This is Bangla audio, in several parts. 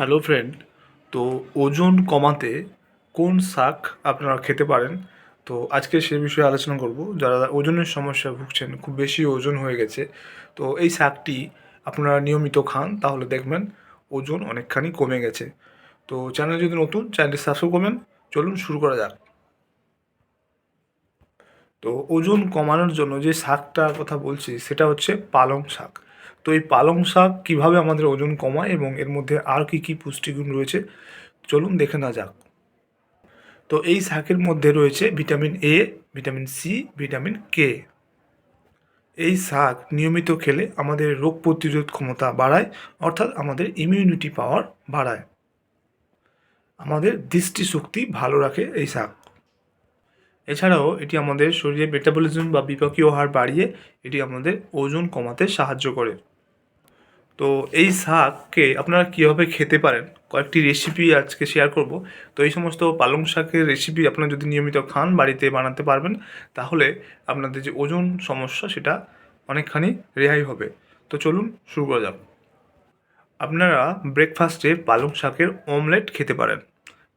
হ্যালো ফ্রেন্ড, তো ওজন কমাতে কোন শাক আপনারা খেতে পারেন? তো আজকে সে বিষয়ে আলোচনা করব। যারা ওজনের সমস্যা ভুগছেন, খুব বেশি ওজন হয়ে গেছে, তো এই শাকটি আপনারা নিয়মিত খান, তাহলে দেখবেন ওজন অনেকখানি কমে গেছে। তো চ্যানেল যদি নতুন, চ্যানেলটি সাবস্ক্রাইব করবেন। চলুন শুরু করা যাক। তো ওজন কমানোর জন্য যে শাকটার কথা বলছি, সেটা হচ্ছে পালং শাক। তো এই পালং শাক কীভাবে আমাদের ওজন কমায় এবং এর মধ্যে আর কী কী পুষ্টিগুণ রয়েছে? চলুন দেখে না যাক। তো এই শাকের মধ্যে রয়েছে vitamin A vitamin C vitamin K এই শাক নিয়মিত খেলে আমাদের রোগ প্রতিরোধ ক্ষমতা বাড়ায়, অর্থাৎ আমাদের ইমিউনিটি পাওয়ার বাড়ায়। আমাদের দৃষ্টিশক্তি ভালো রাখে এই শাক। এছাড়াও এটি আমাদের শরীরে মেটাবলিজম বা বিপাকীয় হার বাড়িয়ে এটি আমাদের ওজন কমাতে সাহায্য করে। তো এই শাককে আপনারা কীভাবে খেতে পারেন? কয়েকটি রেসিপি আজকে শেয়ার করব। তো এই সমস্ত পালং শাকের রেসিপি আপনারা যদি নিয়মিত খান, বাড়িতে বানাতে পারবেন, তাহলে আপনাদের যে ওজন সমস্যা সেটা অনেকখানি রেহাই হবে। তো চলুন শুরু করা যাক। আপনারা ব্রেকফাস্টে পালং শাকের অমলেট খেতে পারেন।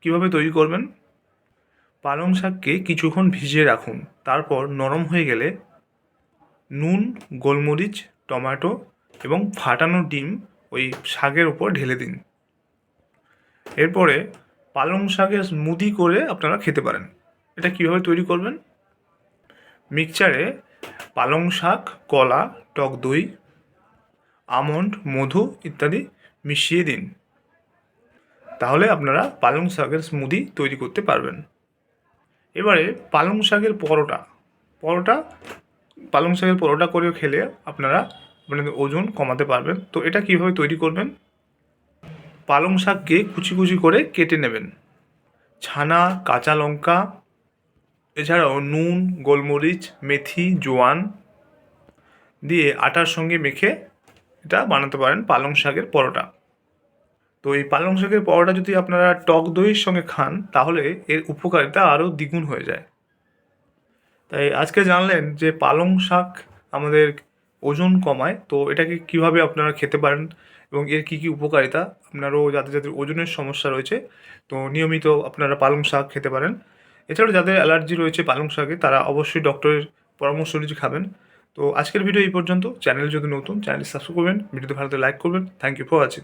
কীভাবে তৈরি করবেন? পালং শাককে কিছুক্ষণ ভিজিয়ে রাখুন। তারপর নরম হয়ে গেলে নুন, গোলমরিচ, টমেটো এবং ফাটানো ডিম ওই শাকের উপর ঢেলে দিন। এরপরে পালং শাকের স্মুদি করে আপনারা খেতে পারেন। এটা কীভাবে তৈরি করবেন? মিক্সচারে পালং শাক, কলা, টক দই, আমন্ড, মধু ইত্যাদি মিশিয়ে দিন। তাহলে আপনারা পালং শাকের স্মুদি তৈরি করতে পারবেন। এবারে পালং শাকের পরোটা। পরোটা, পালং শাকের পরোটা করেও খেলে আপনারা আপনাদের ওজন কমাতে পারবেন। তো এটা কীভাবে তৈরি করবেন? পালং শাককে কুচি কুচি করে কেটে নেবেন। ছানা, কাঁচা লঙ্কা, এছাড়াও নুন, গোলমরিচ, মেথি, জোয়ান দিয়ে আটার সঙ্গে মেখে এটা বানাতে পারেন পালং শাকের পরোটা। তো এই পালং শাকের পরোটা যদি আপনারা টক দইয়ের সঙ্গে খান, তাহলে এর উপকারিতা আরও দ্বিগুণ হয়ে যায়। তাই আজকে জানলেন যে পালং শাক আমাদের ওজন কমায়, তো এটাকে কীভাবে আপনারা খেতে পারেন এবং এর কি কি উপকারিতা? আপনারও যাদের যাদের ওজনের সমস্যা রয়েছে, তো নিয়মিত আপনারা পালং শাক খেতে পারেন। এছাড়াও যাদের অ্যালার্জি রয়েছে পালং শাকে, তারা অবশ্যই ডক্টরের পরামর্শ অনুযায়ী খাবেন। তো আজকের ভিডিও এই পর্যন্ত। চ্যানেল যদি নতুন চ্যানেল সাবস্ক্রাইব করবেন, ভিডিওতে ভালো লাইক করবেন। Thank you for watching